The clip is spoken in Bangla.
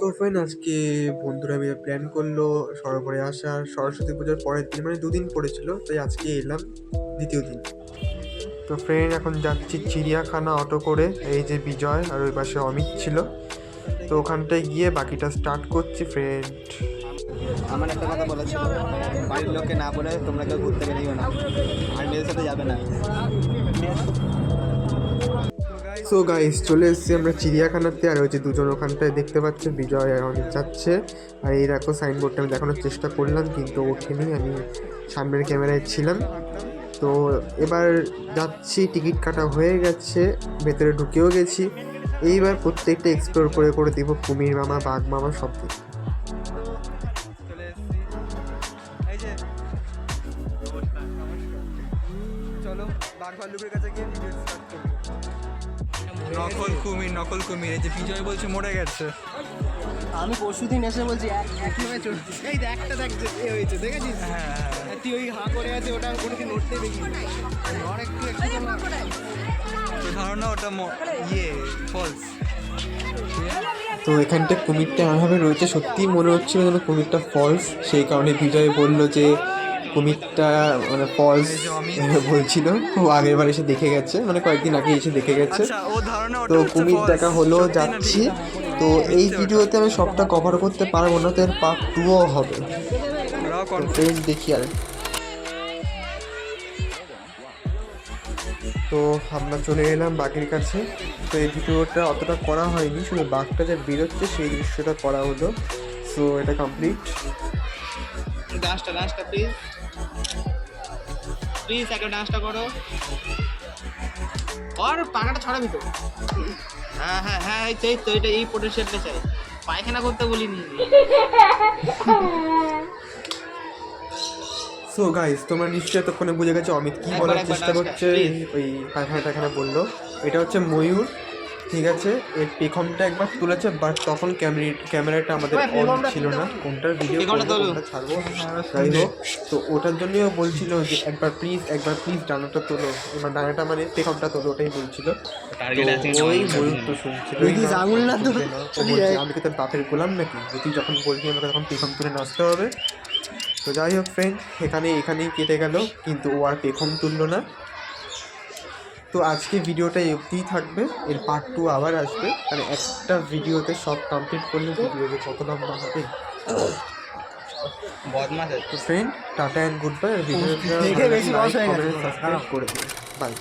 তো ফ্রেন্ড আজকে বন্ধুরা মিলে প্ল্যান করল সরোবরে আসার সরস্বতী পুজোর পরের দিন মানে দুদিন পড়েছিল তাই আজকে এলাম দ্বিতীয় দিন। তো ফ্রেন্ড এখন যাচ্ছি চিড়িয়াখানা অটো করে এই যে বিজয় আর ওই পাশে অমিত ছিল। তো ওখানটায় গিয়ে বাকিটা স্টার্ট করছি ফ্রেন্ড আমার একটা কথা বলা ছিল বাড়ির লোককে না বলে তোমরা কেউ ঘুরতে গেলেও না আর মেয়েদের সাথে যাবে না। সো গাইস চলে এসেছি আমরা চিড়িয়াখানাতে, আর যে দুজন ওখানটায় দেখতে পাচ্ছে বিজয় আর অনেক যাচ্ছে। আর এই দেখো সাইনবোর্ডটা আমি দেখানোর চেষ্টা করলাম, কিন্তু ওঠেনি, আমি সামনের ক্যামেরায় ছিলাম। তো এবার যাচ্ছি, টিকিট কাটা হয়ে গেছে, ভেতরে ঢুকেও গেছি। এইবার প্রত্যেকটা এক্সপ্লোর করে করে দিব, কুমির মামা, বাঘ মামা সব কিছু চলো বাঘ ভাল্লুকের কাছে গিয়ে ভিডিও স্টার্ট করব। নকল কুমির নকল কুমির এই যে বিজয় বলছে মরে গেছে। আমি পরশুদিন এসে বলছি এক একইভাবে চলছে। এই দেখ একটা দেখ যে এ হয়েছে দেখেছিস? হ্যাঁ তুই ওই হাঁ করে আছে ওটা কোনোদিন নড়তে দেখিনি। আর একটু একটু তো ধারণা ওটা ম- ইয়ে ফলস তো এখানটা কুমিরটা এমনভাবে রয়েছে সত্যিই মনে হচ্ছিল যেন কুমিরটা ফলস সেই কারণে বিজয় বলল যে কুমিরটা মানে ফলস বলছিল। ও আগের বার এসে দেখে গেছে মানে কয়েকদিন আগে এসে দেখে গেছে। আচ্ছা তো কুমির দেখা হলো যাচ্ছি। তো এই ভিডিওতে আমি সবটা কভার করতে পারব না তো এর পার্ট টুও হবে। দেখি আর। তো আমরা চলে এলাম বাঘের কাছে। তো এই ভিডিওটা অতটা করা হয়নি শুধু বাঘটা যে বেরোচ্ছে সেই দৃশ্যটা করা হলো। সো এটা কমপ্লিট ডান্সটা ডান্সটা প্লিজ প্লিজ একটা ডান্সটা করো। আর পাখাটা ছড়াবি তো হ্যাঁ হ্যাঁ হ্যাঁ এই তো এটা এই পোটেনশিয়ালটা চাই। পায়খানা করতে বলিনি। সো গাইস তোমরা নিশ্চয়ই এতক্ষণে বুঝে গেছো অমিত কি বলার চেষ্টা করছে ওই পায়খানা টাখানা বলল। এটা হচ্ছে ময়ূর। ঠিক আছে এর পেখমটা একবার তুলেছে বাট তখন ক্যামেরা ক্যামেরাটা আমাদের অন ছিল না। কোনটার ভিডিও পেখমটা কোনটা ছাড়বো? যাই হোক তো ওটার জন্যই ও বলছিল যে একবার প্লিজ একবার প্লিজ ডানাটা তোলো। এবার ডানাটা মানে পেখমটা তোলো ওটাই বলছিল। তো ওই ময়ূর তো? শুনছিল। আমি কি তোর বাপের গোলাম নাকি? যে তুই যখন বলবি আমাকে তখন পেখম তুলে নাচতে হবে। তো যাই হোক ফ্রেন্ড এখানে এখানেই কেটে গেল। কিন্তু ও আর পেখম তুললো না। তো আজকে ভিডিওটা অবধিই থাকবে এর পার্ট টু আবার আসবে। মানে একটা ভিডিওতে সব কমপ্লিট করলে ভিডিও যে কত লম্বা হবে। তো friend tata and good bye video ভিডিওটা। সাবস্ক্রাইব করে বাই